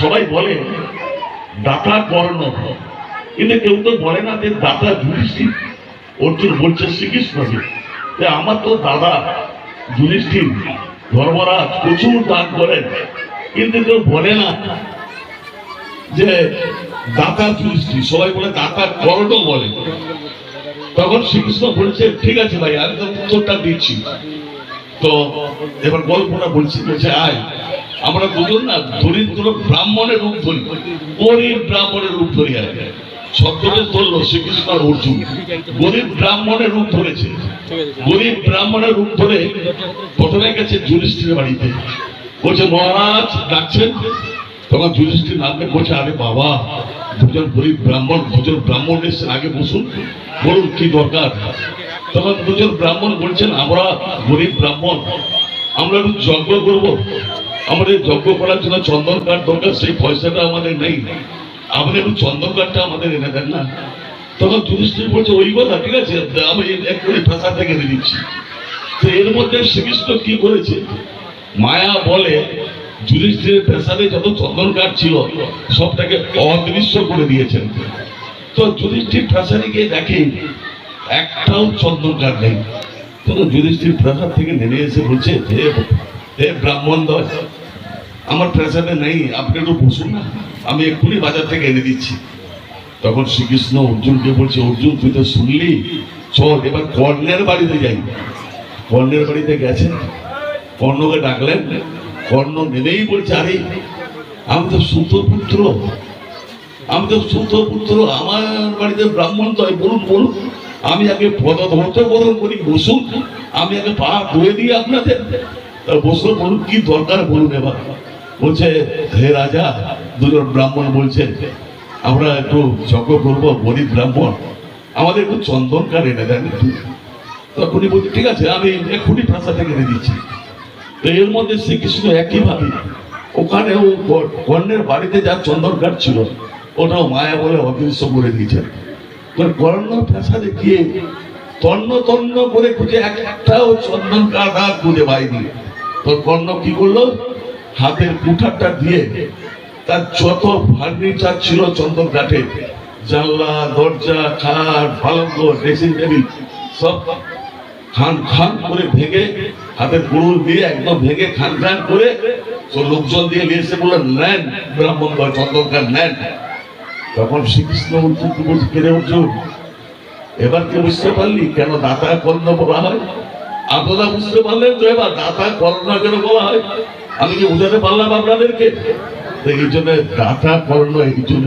সবাই বলে দাতা কর্ণ। কিন্তু কেউ তো বলে না যে দাতা যুধিষ্ঠির। অর্জুন বলছে শ্রীকৃষ্ণকে যে আমার তো দাদা যুধিষ্ঠির, ধর্মরাজ প্রচুর দান করেন। কিন্তু কেউ বলে না যে দাতা যুধিষ্ঠির। সবাই বলে দাতা কর্ণ বলে। তখন শ্রীকৃষ্ণ বলছে, ঠিক আছে ভাই, আমি তো উত্তরটা দিচ্ছি। তো এবার গল্পটা বলছি, বলছে, আয় আমরা দুজন না, দরিদ্র ব্রাহ্মণের রূপ ধরি, গরিব ব্রাহ্মণের রূপ ধরি আর শব্দটা ধরলো শ্রীকৃষ্ণ আর অর্জুন। গরিব ব্রাহ্মণের রূপ ধরেছে। গরিব ব্রাহ্মণের রূপ ধরে প্রথমে গেছে যুধিষ্ঠির বাড়িতে। বলছে, মহারাজ, ডাকছেন? তখন যুধিষ্ঠির নামে বলছে, আরে বাবা, দুজন গরিব ব্রাহ্মণ, দুজন ব্রাহ্মণ এসেছেন, আগে বসুন, বলুন কি দরকার? তখন দুজন ব্রাহ্মণ বলছেন, আমরা গরিব ব্রাহ্মণ, আমরা একটু যজ্ঞ করব। আমাদের যজ্ঞ করার জন্য চন্দন কাঠ দরকার, সেই পয়সাটা আমাদের নেই। আপনি একটু চন্দন কাঠটা আমাদের এনে দেন না। তখন যুধিষ্ঠির বলছে, ওই কথা, ঠিক আছে, আমি একটু ভাষা থেকে এনে দিচ্ছি। তো এর মধ্যে শ্রীকৃষ্ণ কি করেছে? মায়া বলে, যুধিষ্ঠিরের প্রেসারে যত চন্দন কাঠ ছিল, সবটাকে অদৃশ্য করে দিয়েছেন। তো যুধিষ্ঠির প্রেসারে গিয়ে দেখে, একটাও চন্দন কাঠ নেই। তখন যুধিষ্ঠির প্রাসাদ থেকে নেমে এসে বলছে হে ব্রাহ্মণ দয় আমার প্রেসাদে নেই, আপনি একটু বসুন না। আমি এক্ষুনি বাজার থেকে এনে দিচ্ছি। তখন শ্রীকৃষ্ণ অর্জুনকে বলছে, অর্জুন, তুই তো শুনলি? চল, এবার কর্ণের বাড়িতে যাই। কর্ণের বাড়িতে গেছেন। কর্ণকে ডাকলেন। কর্ণ নেমেই বলছে, আরে, আমি তো সুতপুত্র আমি তো সুতপুত্র আমার বাড়িতে ব্রাহ্মণ তো বলুন বলুন, আমি আগে পদ ধরতে বরণ করি বসুন। আমি আগে পা ধুয়ে দিই আপনাদের। তা বসুন বলুন কি দরকার বলুন এবার? বলছে, হে রাজা, দুজন ব্রাহ্মণ বলছে আমরা একটু যজ্ঞ করব গরিব ব্রাহ্মণ। আমাদের একটু চন্দন কার এনে দেন একটু। তখন উনি বলছে, ঠিক আছে, আমি এক্ষুনি প্রাসাদ থেকে এনে দিচ্ছি। তো এর মধ্যে শ্রীকৃষ্ণ একইভাবে ওখানে ও কর্ণের বাড়িতে যা চন্দন কাঠ ছিল, ওটাও মায়া বলে অদৃশ্য করে দিয়েছেন। কর্ণ প্রাসাদে গিয়ে তন্ন তন্ন করে খুঁজে এক একটাও চন্দন কাঠ আর খুঁজে পাইনি তো কর্ণ কি করল? হাতের কুঠারটা দিয়ে তার যত ফার্নিচার ছিল চন্দন কাঠে জানলা, দরজা, খাট, পালঙ্ক ড্রেসিং টেবিল সব খান খান করে ভেঙে হাতে কুড়ুল দিয়ে একদম ভেঙে খান খান করে লোকজন দিয়ে নিয়ে এসে বললেন নেন, ব্রাহ্মণ বা চন্দনকার নেন। তখন শ্রীকৃষ্ণ বলছে কেড়ে অর্জুন এবার কি বুঝতে পারলি কেন দাতা কর্ণ বলা হয়? আপনারা বুঝতে পারলেন তো এবার দাতা করোনা কেন বলা হয়? আমি কি বুঝাতে পারলাম আপনাদেরকে? এই জন্য দাতা করোনা এই জন্য